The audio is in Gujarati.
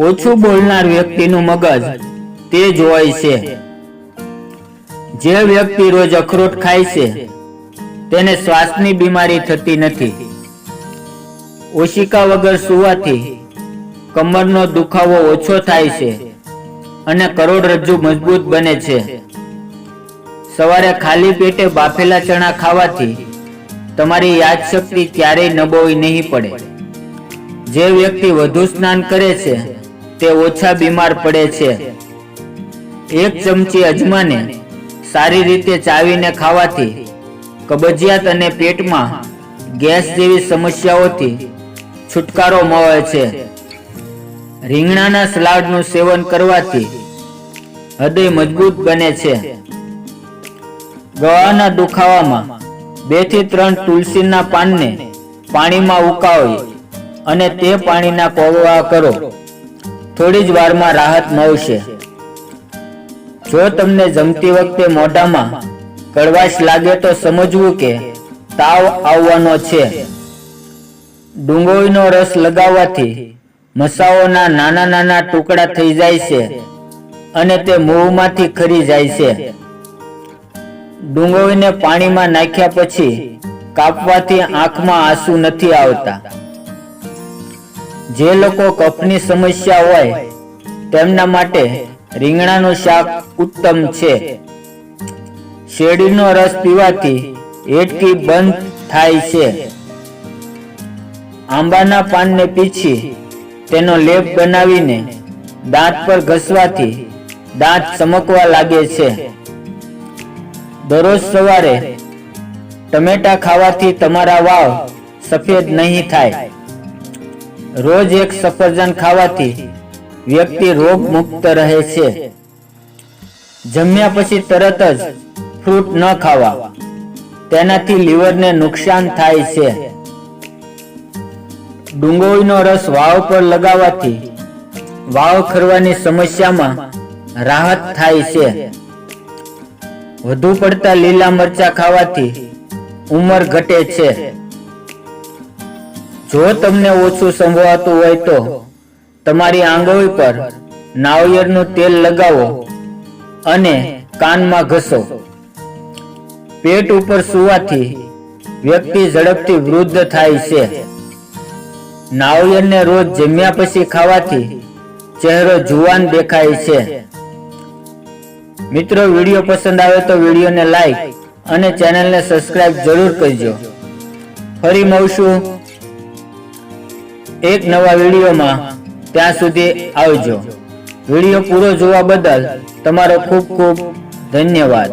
ઓછું બોલનાર વ્યક્તિનું મગજ તેજ હોય છે. જે વ્યક્તિ રોજ અખરોટ ખાય છે, તેને શ્વાસની બીમારી થતી નથી. ઓશિકા વગર સુવાથી કમરનો દુખાવો ઓછો થાય છે અને કરોડરજ્જુ મજબૂત બને છે. સવારે ખાલી પેટે બાફેલા ચણા ખાવાથી તમારી યાદશક્તિ ક્યારેય નબોવી નહીં પડે. જે વ્યક્તિ વધુ સ્નાન કરે છે તે ઓછા બીમાર પડે છે. એક ચમચી અજમાને સારી રીતે ચાવીને ખાવાથી કબજિયાત અને પેટમાં ગેસ જેવી સમસ્યાઓથી છુટકારો મળે છે. રીંગણાના સલાડનું સેવન કરવાથી હૃદય મજબૂત બને છે. ગળાના દુખાવામાં બેથી ત્રણ તુલસીના પાનને પાણીમાં ઉકાળી અને તે પાણીના કોગળા કરો. થોડી જ વારમાં રાહત મળશે. જો તમને જમતી વખતે મોઢામાં કડવાશ લાગે તો સમજવું કે તાવ આવવાનો છે. ડુંગળીનો રસ લગાવવાથી મસાઓના નાના નાના ટુકડા થઈ જાય છે અને તે મોંમાંથી ખરી જાય છે. ડુંગળીને પાણીમાં નાખ્યા પછી કાપવાથી આંખમાં આંસુ નથી આવતા. જે લોકો કફની સમસ્યા હોય, તેમના માટે રીંગણાનું શાક ઉત્તમ છે. શેરડીનો રસ પીવાથી હેડકી બંધ થાય છે. આંબાના પાનને પીછી તેનો લેપ બનાવીને દાંત પર ઘસવાથી દાંત ચમકવા લાગે છે. દરરોજ સવારે ટમેટા ખાવાથી તમારા વાવ સફેદ નહીં થાય. રોજ એક સફરજન ખાવાથી વ્યક્તિ રોગ મુક્ત રહે છે. જમ્યા પછી તરત જ ફ્રૂટ ન ખાવા. તેનાથી લીવરને નુકસાન થાય છે. ડુંગળીનો રસ વાવ પર લગાવવાથી વાવ ખરવાની સમસ્યામાં રાહત થાય છે. વધુ પડતા લીલા મરચા ખાવાથી ઉંમર ઘટે છે. જો તમને ઓછું સંભળાતું હોય તો તમારી આંગળી પર નાળિયેરનું તેલ લગાવો અને કાનમાં ઘસો. પેટ ઉપર સુવાથી વ્યક્તિ ઝડપથી વૃદ્ધ થાય છે. નાળિયેરને રોજ જમ્યા પછી ખાવાથી ચહેરો જુવાન દેખાય છે. મિત્રો, વીડિયો પસંદ આવે તો વિડીયોને લાઈક અને ચેનલને સબસ્ક્રાઇબ જરૂર કરજો. ફરી મળશું એક નવા વિડીયોમાં ત્યાં સુધી આવજો. વીડિયો પૂરો જોવા બદલ તમારો ખૂબ ખૂબ ધન્યવાદ.